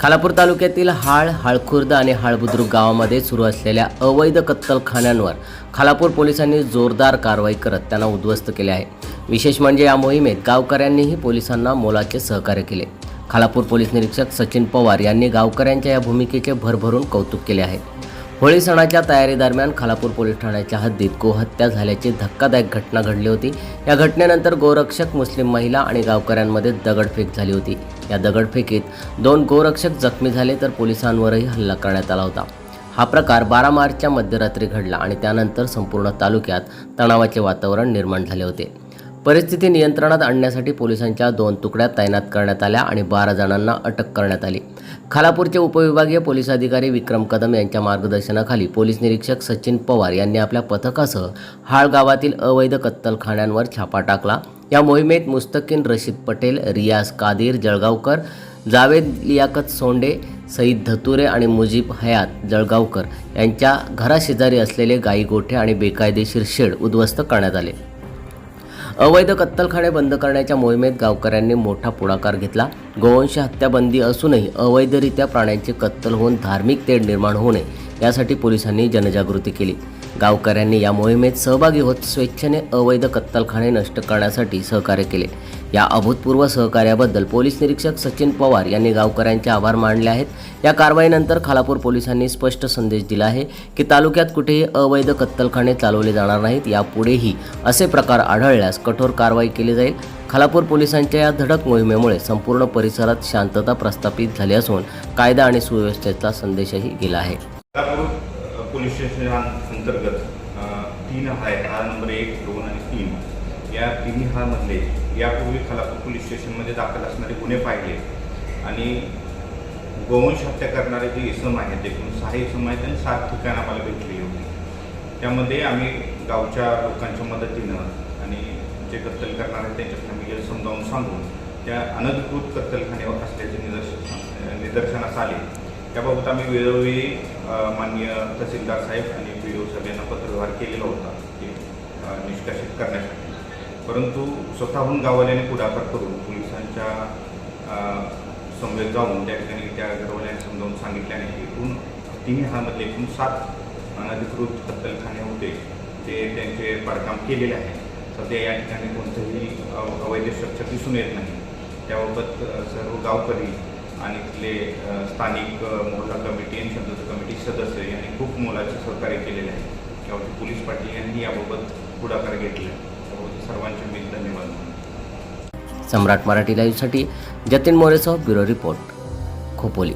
खालापूर तालुक्यातील हाळ हाळखुर्द आणि हाळबुद्रुक गावामध्ये सुरू असलेल्या अवैध कत्तलखान्यांवर खालापूर पोलिसांनी जोरदार कारवाई करत त्यांना उद्ध्वस्त केले आहे. विशेष म्हणजे या मोहिमेत गावकऱ्यांनीही पोलिसांना मोलाचे सहकार्य केले. खालापूर पोलीस निरीक्षक सचिन पवार यांनी गावकऱ्यांच्या या भूमिकेचे भरभरून कौतुक केले आहे. होळी सणाच्या तयारीदरम्यान खालापूर पोलीस ठाण्याच्या हद्दीत गोहत्या झाल्याची धक्कादायक घटना घडली होती. या घटनेनंतर गोरक्षक मुस्लिम महिला आणि गावकऱ्यांमध्ये दगडफेक झाली होती. या दगडफेकीत दोन गोरक्षक जखमी झाले तर पोलिसांवरही हल्ला करण्यात आला होता. हा प्रकार बारा मार्चच्या मध्यरात्री घडला आणि त्यानंतर संपूर्ण तालुक्यात तणावाचे वातावरण निर्माण झाले होते. परिस्थिती नियंत्रणात आणण्यासाठी पोलिसांच्या दोन तुकड्या तैनात करण्यात आल्या आणि बारा जणांना अटक करण्यात आली. खालापूरचे उपविभागीय पोलीस अधिकारी विक्रम कदम यांच्या मार्गदर्शनाखाली पोलीस निरीक्षक सचिन पवार यांनी आपल्या पथकासह हाळ गावातील अवैध कत्तलखान्यांवर छापा टाकला. या मोहिमेत मुस्तकीन रशीद पटेल रियाज कादीर जळगावकर जावेद लियाकत सोंडे सईद धतुरे आणि मुजीब हयात जळगावकर यांच्या घराशेजारी असलेले गाई गोठे आणि बेकायदेशीर शेड उद्ध्वस्त करण्यात आले. अवैध कत्तलखाने बंद करण्याच्या मोहिमेत गावकऱ्यांनी मोठा पुढाकार घेतला. गोवंश हत्याबंदी असूनही अवैधरित्या प्राण्यांचे कत्तल होऊन धार्मिक तेढ निर्माण होऊ नये यासाठी पोलिसांनी जनजागृती केली. गावकऱ्यांनी या मोहिमेत सहभागी होत स्वेच्छेने अवैध कत्तलखाने नष्ट करण्यासाठी सहकार्य केले. या अभूतपूर्व सहकार्याबद्दल पोलीस निरीक्षक सचिन पवार यांनी गावकऱ्यांचे आभार मानले आहेत. या कारवाईनंतर खालापूर पोलिसांनी स्पष्ट संदेश दिला आहे की तालुक्यात कुठेही अवैध कत्तलखाने चालवले जाणार नाहीत. यापुढेही असे प्रकार आढळल्यास कठोर कारवाई केली जाईल. खालापूर पोलिसांच्या या धडक मोहिमेमुळे संपूर्ण परिसरात शांतता प्रस्थापित झाली असून कायदा आणि सुव्यवस्थेचा संदेशही गेला आहे. पोलीस स्टेशन अंतर्गत तीन आहे. हा नंबर एक दोन आणि तीन. या तिन्ही हारमधले यापूर्वी खालापूर पोलीस स्टेशनमध्ये दाखल असणारे गुन्हे पाहिले. आणि गोवंश हत्या करणारे जे इसम आहेत एकूण सहा इसम आहेत आणि सात ठिकाणं आम्हाला भेटली होती. त्यामध्ये आम्ही गावच्या लोकांच्या मदतीनं आणि जे कत्तल करणार आहेत त्यांच्या फॅमिलीला समजावून सांगून त्या अनधिकृत कत्तलखान्यावर असल्याचे निदर्श निदर्शनास आले. त्याबाबत आम्ही वेळोवेळी मान्य माननीय तहसीलदार साहेब आणि पी ओ साहेब यांना पत्रव्यवहार केलेला होता ते निष्कासित करण्यासाठी. परंतु स्वतःहून गाववाल्याने पुढाकार करून पोलिसांच्या समवेत जाऊन त्या ठिकाणी त्या घरवाल्यांनी समजावून सांगितल्याने एकूण तिन्ही हामध्ये एकूण सात अनधिकृत कत्तलखाने होते. ते त्यांचे पडकाम केलेले आहे. सध्या या ठिकाणी कोणतंही अवैध स्ट्रक्चर दिसून येत नाही. त्याबाबत सर्व गावकरी आणि तिथले स्थानिक मोहल्ला कमिटी आणि शांतता कमिटी सदस्य यांनी खूप मोलाचे सहकार्य केलेले आहे. त्यावरती पोलीस पाटील यांनी याबाबत पुढाकार घेतला आहे. सर्वांचे मी धन्यवाद. सम्राट मराठी लाईव्हसाठी जतीन मोरेसह ब्युरो रिपोर्ट खोपोली.